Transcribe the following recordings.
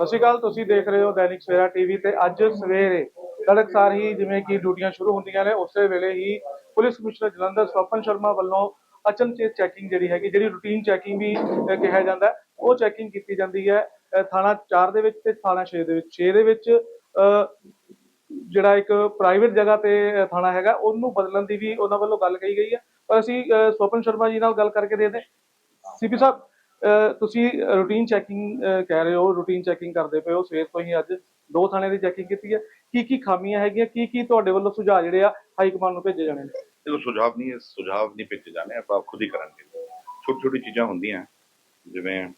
ਸਤਿ ਸ਼੍ਰੀ ਅਕਾਲ ਤੁਸੀਂ ਦੇਖ ਰਹੇ ਹੋ ਦੈਨਿਕ ਸਵੇਰਾ ਟੀਵੀ ਤੇ ਅੱਜ ਸਵੇਰੇ ਤੜਕਸਾਰ ਹੀ ਜਿਵੇਂ ਕਿ ਡਿਊਟੀਆਂ ਸ਼ੁਰੂ ਹੁੰਦੀਆਂ ਨੇ ਉਸੇ ਵੇਲੇ ਹੀ ਪੁਲਿਸ ਕਮਿਸ਼ਨਰ ਜਲੰਧਰ ਸਵਪਨ ਸ਼ਰਮਾ ਵੱਲੋਂ ਅਚਨਚੇਤ ਚੈਕਿੰਗ ਜਿਹੜੀ ਹੈਗੀ ਜਿਹੜੀ ਰੂਟੀਨ ਚੈਕਿੰਗ ਵੀ ਕਿਹਾ ਜਾਂਦਾ ਉਹ ਚੈਕਿੰਗ ਕੀਤੀ ਜਾਂਦੀ ਹੈ ਥਾਣਾ 4 ਦੇ ਵਿੱਚ ਤੇ ਥਾਣਾ 6 ਦੇ ਵਿੱਚ। 6 ਦੇ ਵਿੱਚ ਅਹ, ਜਿਹੜਾ ਇੱਕ ਪ੍ਰਾਈਵੇਟ ਜਗ੍ਹਾ ਤੇ ਥਾਣਾ ਹੈਗਾ ਉਹਨੂੰ ਬਦਲਣ ਦੀ ਵੀ ਉਹਨਾਂ ਵੱਲੋਂ ਗੱਲ ਕਹੀ ਗਈ ਹੈ। ਪਰ ਅਸੀਂ ਸਵਪਨ ਸ਼ਰਮਾ ਜੀ ਨਾਲ ਗੱਲ ਕਰਕੇ ਦੇਖਦੇ ਸੀਪੀ ਸਾਹਿਬ ਤੁਸੀਂ ਰੂਟੀਨ ਚੈਕਿੰਗ ਕਹਿ ਰਹੇ ਹੋ ਰੂਟੀਨ ਚੈਕਿੰਗ ਕਰਦੇ ਪਏ ਹੋ। ਸਵੇਰ ਤੋਂ ਹੀ ਅੱਜ ਦੋ ਥਾਣੇ ਦੀ ਚੈਕਿੰਗ ਕੀਤੀ ਹੈ। ਕੀ ਕੀ ਖਾਮੀਆਂ ਹੈਗੀਆਂ? ਕੀ ਕੀ ਤੁਹਾਡੇ ਵੱਲੋਂ ਸੁਝਾਅ ਜਿਹੜੇ ਆ ਹਾਈ ਕਮਾਂਡ ਨੂੰ ਭੇਜੇ ਜਾਣੇ ਨੇ? ਦੇਖੋ ਸੁਝਾਅ ਨਹੀਂ ਹੈ ਸੁਝਾਅ ਨਹੀਂ ਭੇਜੇ ਜਾਣੇ। ਆਪਾਂ ਖੁਦ ਹੀ ਕਰਾਂਗੇ। ਛੋਟੀ ਛੋਟੀ ਚੀਜ਼ਾਂ ਹੁੰਦੀਆਂ। ਜਿਵੇਂ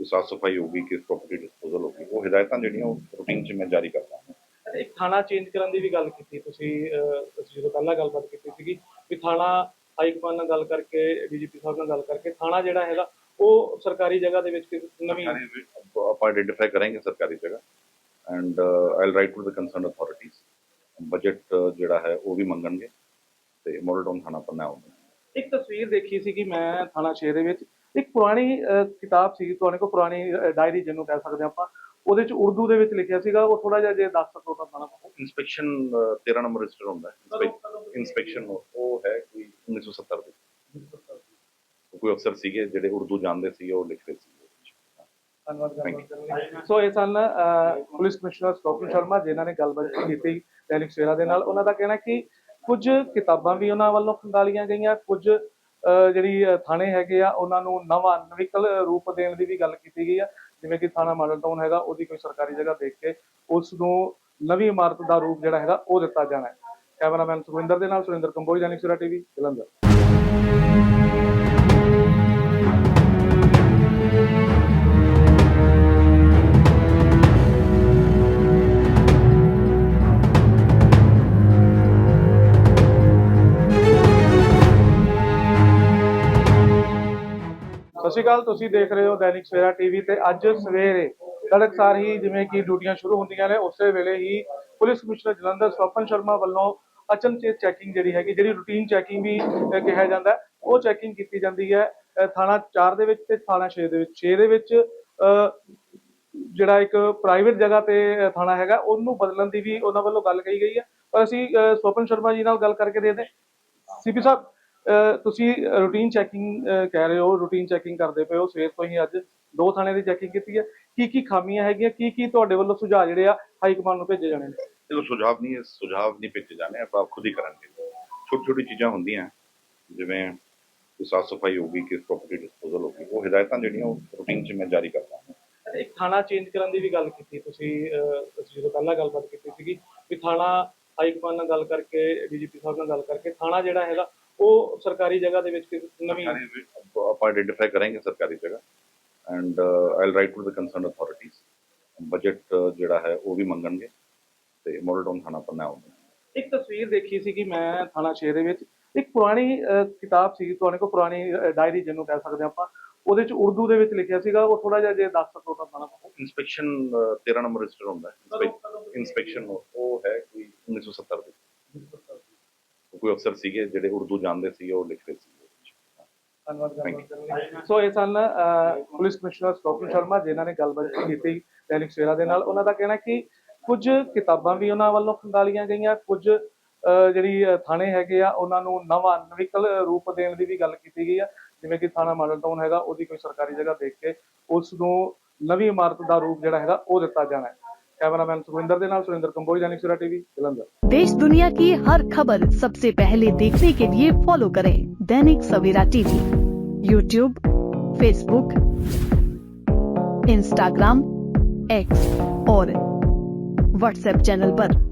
ਸਾਫ਼ ਸਫ਼ਾਈ ਹੋਗੀ ਕਿ ਪ੍ਰੋਪਰਟੀ ਡਿਸਪੋਜ਼ਲ ਹੋਗੀ ਉਹ ਹਦਾਇਤਾਂ ਜਿਹੜੀਆਂ ਉਹ ਰੂਟੀਨ 'ਚ ਮੈਂ ਜਾਰੀ ਕਰਦਾ ਹਾਂ। ਇੱਕ ਥਾਣਾ ਚੇਂਜ ਕਰਨ ਦੀ ਵੀ ਗੱਲ ਕੀਤੀ ਤੁਸੀਂ ਅਸੀਂ ਜਦੋਂ ਪਹਿਲਾਂ ਗੱਲਬਾਤ ਕੀਤੀ ਸੀਗੀ ਵੀ ਥਾਣਾ ਹਾਈ ਕਮਾਂਡ ਨਾਲ ਗੱਲ ਕਰਕੇ ਡੀਜੀਪੀ ਸਾਹਿਬ ਨਾਲ ਗੱਲ ਕਰਕੇ ਥਾਣਾ ਜਿਹੜਾ ਹੈਗਾ ਉਹ ਸਰਕਾਰੀ ਜਗ੍ਹਾ ਦੇ ਵਿੱਚ ਨਵੀਂ ਆਪਾਂ- ਆਈਡੈਂਟੀਫਾਈ ਕਰਾਂਗੇ ਸਰਕਾਰੀ ਜਗ੍ਹਾ। And I write to the concern authorities budget ਜਿਹੜਾ ਹੈ ਉਹ ਵੀ ਮੰਗਣਗੇ ਤੇ ਮੋਡਲ ਟਾਊਨ ਥਾਣਾ ਪੰਨਾ ਹੋਊਗਾ ਇੱਕ ਤਸਵੀਰ ਦੇਖੀ ਸੀ ਕਿ ਮੈਂ ਥਾਣਾ 6 ਦੇ ਵਿੱਚ। ਇੱਕ ਪੁਰਾਣੀ ਕਿਤਾਬ ਸੀ ਤੁਹਾਡੇ ਕੋਲ ਪੁਰਾਣੀ ਡਾਇਰੀ ਜਿਹਨੂੰ ਕਹਿ ਸਕਦੇ ਆਪਾਂ। ਉਹਦੇ ਚ ਉਰਦੂ ਦੇ ਵਿੱਚ ਲਿਖਿਆ ਸੀਗਾ ਉਹ ਥੋੜਾ ਜਿਹਾ ਜੇ ਦੱਸ ਸਕੋ ਤਾਂ ਬਣਾ ਇਨਸਪੈਕਸ਼ਨ 13 ਨੰਬਰ ਰਜਿਸਟਰ ਹੁੰਦਾ ਹੈ। ਇਨਸਪੈਕਸ਼ਨ ਉਹ ਹੈ ਕੋਈ 1970 ਦੇ ਕੋਈ ਅਫਸਰ ਸੀਗੇ ਜਿਹੜੇ ਉਰਦੂ ਜਾਣਦੇ ਸੀ ਉਹ ਲਿਖਦੇ ਸੀ ਸੋ ਇਹ ਸਨ ਪੁਲਿਸ ਕਮਿਸ਼ਨਰ ਸਟੋਕਨ ਸ਼ਰਮਾ ਜਿਨ੍ਹਾਂ ਨੇ ਗੱਲਬਾਤ ਕੀਤੀ ਦੈਨਿਕ ਸਵੇਰਾ ਦੇ ਨਾਲ। ਉਹਨਾਂ ਦਾ ਕਹਿਣਾ ਕਿ ਕੁਝ ਕਿਤਾਬਾਂ ਵੀ ਉਹਨਾਂ ਵੱਲੋਂ ਖੰਗਾਲੀਆਂ ਗਈਆਂ ਕੁਝ ਜਿਹੜੀ ਥਾਣੇ ਹੈਗੇ ਆ ਉਹਨਾਂ ਨੂੰ ਨਵਾਂ ਨਵਿਕਲ ਰੂਪ ਦੇਣ ਦੀ ਵੀ ਗੱਲ ਕੀਤੀ ਗਈ ਆ। ਜਿਵੇਂ ਕਿ ਥਾਣਾ ਮਾਡਲ ਟਾਊਨ ਹੈਗਾ ਉਹਦੀ ਕੋਈ ਸਰਕਾਰੀ ਜਗ੍ਹਾ ਦੇਖ ਕੇ ਉਸ ਨੂੰ ਨਵੀਂ ਇਮਾਰਤ ਦਾ ਰੂਪ ਜਿਹੜਾ ਹੈਗਾ ਉਹ ਦਿੱਤਾ ਜਾਣਾ ਹੈ। ਕੈਮਰਾਮੈਨ ਸੁਖਵਿੰਦਰ ਦੇ ਨਾਲ ਸੁਰਿੰਦਰ ਕੰਬੋਜ ਦੈਨਿਕ ਸਵੇਰਾ ਟੀਵੀ ਜਲੰਧਰ। ਸਤਿ ਸ਼੍ਰੀ ਅਕਾਲ ਤੁਸੀਂ ਦੇਖ ਰਹੇ ਹੋ ਦੈਨਿਕ ਸਵੇਰਾ ਟੀਵੀ ਤੇ ਅੱਜ ਸਵੇਰੇ ਤੜਕਸਾਰ ਹੀ ਜਿਵੇਂ ਕਿ ਡਿਊਟੀਆਂ ਸ਼ੁਰੂ ਹੁੰਦੀਆਂ ਨੇ ਉਸੇ ਵੇਲੇ ਹੀ ਪੁਲਿਸ ਕਮਿਸ਼ਨਰ ਜਲੰਧਰ ਸਵਪਨ ਸ਼ਰਮਾ ਵੱਲੋਂ ਅਚਨਚੇਤ ਚੈਕਿੰਗ ਜਿਹੜੀ ਹੈਗੀ ਜਿਹੜੀ ਰੂਟੀਨ ਚੈਕਿੰਗ ਵੀ ਕਿਹਾ ਜਾਂਦਾ ਉਹ ਚੈਕਿੰਗ ਕੀਤੀ ਜਾਂਦੀ ਹੈ ਥਾਣਾ 4 ਦੇ ਵਿੱਚ ਤੇ ਥਾਣਾ 6 ਦੇ ਵਿੱਚ। 6 ਦੇ ਵਿੱਚ ਅਹ, ਜਿਹੜਾ ਇੱਕ ਪ੍ਰਾਈਵੇਟ ਜਗ੍ਹਾ ਤੇ ਥਾਣਾ ਹੈਗਾ ਉਹਨੂੰ ਬਦਲਣ ਦੀ ਵੀ ਉਹਨਾਂ ਵੱਲੋਂ ਗੱਲ ਕਹੀ ਗਈ ਹੈ। ਪਰ ਅਸੀਂ ਸਵਪਨ ਸ਼ਰਮਾ ਜੀ ਨਾਲ ਗੱਲ ਕਰਕੇ ਦੇਖਦੇ ਸੀਪੀ ਸਾਹਿਬ ਤੁਸੀਂ ਰੂਟੀਨ ਚੈਕਿੰਗ ਕਹਿ ਰਹੇ ਹੋ ਰੂਟੀਨ ਚੈਕਿੰਗ ਕਰਦੇ ਪਏ ਹੋ ਸਵੇਰ ਤੋਂ ਹੀ ਅੱਜ ਦੋ ਥਾਣੇ ਦੀ ਚੈਕਿੰਗ ਕੀਤੀ ਹੈ। ਕੀ ਕੀ ਖਾਮੀਆਂ ਹੈਗੀਆਂ? ਕੀ ਕੀ ਤੁਹਾਡੇ ਵੱਲੋਂ ਸੁਝਾਅ ਜਿਹੜੇ ਆ ਹਾਈ ਕਮਾਂਡ ਨੂੰ ਭੇਜੇ ਜਾਣੇ ਨੇ? ਦੇਖੋ ਸੁਝਾਅ ਨਹੀਂ ਹੈ ਸੁਝਾਅ ਨਹੀਂ ਭੇਜੇ ਜਾਣੇ ਆਪਾਂ ਖੁਦ ਹੀ ਕਰਾਂਗੇ। ਛੋਟੀ ਛੋਟੀ ਚੀਜ਼ਾਂ ਹੁੰਦੀਆਂ ਜਿਵੇਂ ਕਿ ਸਾਫ਼ ਸਫ਼ਾਈ ਹੋਗੀ ਕਿ ਪ੍ਰੋਪਰਟੀ ਡਿਸਪੋਜ਼ਲ ਹੋਗੀ ਉਹ ਹਦਾਇਤਾਂ ਜਿਹੜੀਆਂ ਉਹ ਰੂਟੀਨ 'ਚ ਮੈਂ ਜਾਰੀ ਕਰਦਾ ਹਾਂ। ਇੱਕ ਥਾਣਾ ਚੇਂਜ ਕਰਨ ਦੀ ਵੀ ਗੱਲ ਕੀਤੀ ਤੁਸੀਂ ਅਸੀਂ ਜਦੋਂ ਪਹਿਲਾਂ ਗੱਲਬਾਤ ਕੀਤੀ ਸੀਗੀ ਵੀ ਥਾਣਾ ਹਾਈ ਕਮਾਂਡ ਨਾਲ ਗੱਲ ਕਰਕੇ ਡੀਜੀਪੀ ਸਾਹਿਬ ਨਾਲ ਗੱਲ ਕਰਕੇ ਥਾਣਾ ਜਿਹੜਾ ਹੈਗਾ ਉਹ ਸਰਕਾਰੀ ਜਗ੍ਹਾ ਦੇ ਵਿੱਚ ਨਵੀਂ ਆਪਾਂ- ਆਈਡੈਂਟੀਫਾਈ ਕਰਾਂਗੇ ਸਰਕਾਰੀ ਜਗ੍ਹਾ। And I write to the concern authorities budget ਜਿਹੜਾ ਹੈ ਉਹ ਵੀ ਮੰਗਣਗੇ ਤੇ ਮੋਡਲ ਟਾਊਨ ਥਾਣਾ ਪੰਨਾ ਹੋਊਗਾ ਇੱਕ ਤਸਵੀਰ ਦੇਖੀ ਸੀ ਕਿ ਮੈਂ ਥਾਣਾ 6 ਦੇ ਵਿੱਚ। ਇੱਕ ਪੁਰਾਣੀ ਕਿਤਾਬ ਸੀ ਤੁਹਾਡੇ ਕੋਲ ਪੁਰਾਣੀ ਡਾਇਰੀ ਜਿਹਨੂੰ ਕਹਿ ਸਕਦੇ ਆਪਾਂ। ਉਹਦੇ ਚ ਉਰਦੂ ਦੇ ਵਿੱਚ ਲਿਖਿਆ ਸੀਗਾ ਉਹ ਥੋੜਾ ਜਿਹਾ ਜੇ ਦੱਸ ਸਕੋ ਤਾਂ ਬਣਾ ਇਨਸਪੈਕਸ਼ਨ 13 ਨੰਬਰ ਰਜਿਸਟਰ ਹੁੰਦਾ ਹੈ। ਇਨਸਪੈਕਸ਼ਨ ਉਹ ਹੈ ਕੋਈ 1970 ਦੇ ਕੋਈ ਅਫਸਰ ਸੀਗੇ ਜਿਹੜੇ ਉਰਦੂ ਜਾਣਦੇ ਸੀ ਉਹ ਲਿਖਦੇ ਸੀ ਸੋ ਇਹ ਸਨ ਪੁਲਿਸ ਕਮਿਸ਼ਨਰ ਸਟੋਕਨ ਸ਼ਰਮਾ ਜਿਨ੍ਹਾਂ ਨੇ ਗੱਲਬਾਤ ਕੀਤੀ ਦੈਨਿਕ ਸਵੇਰਾ ਦੇ ਨਾਲ। ਉਹਨਾਂ ਦਾ ਕਹਿਣਾ ਕਿ ਕੁਝ ਕਿਤਾਬਾਂ ਵੀ ਉਹਨਾਂ ਵੱਲੋਂ ਖੰਗਾਲੀਆਂ ਗਈਆਂ ਕੁਝ ਜਿਹੜੀ ਥਾਣੇ ਹੈਗੇ ਆ ਉਹਨਾਂ ਨੂੰ ਨਵਾਂ ਨਵਿਕਲ ਰੂਪ ਦੇਣ ਦੀ ਵੀ ਗੱਲ ਕੀਤੀ ਗਈ ਆ। ਜਿਵੇਂ ਕਿ ਥਾਣਾ ਮਾਡਲ ਟਾਊਨ ਹੈਗਾ ਉਹਦੀ ਕੋਈ ਸਰਕਾਰੀ ਜਗ੍ਹਾ ਦੇਖ ਕੇ ਉਸ ਨੂੰ ਨਵੀਂ ਇਮਾਰਤ ਦਾ ਰੂਪ ਜਿਹੜਾ ਹੈਗਾ ਉਹ ਦਿੱਤਾ ਜਾਣਾ ਹੈ। कैमरामैन सुरेंद्र के सुरेंद्र कंबोज दैनिक सुरा टीवी जलंधर देश दुनिया की हर खबर सबसे पहले देखने के लिए फॉलो करें Dainik Savera TV. YouTube Facebook Instagram X और व्हाट्सएप चैनल पर।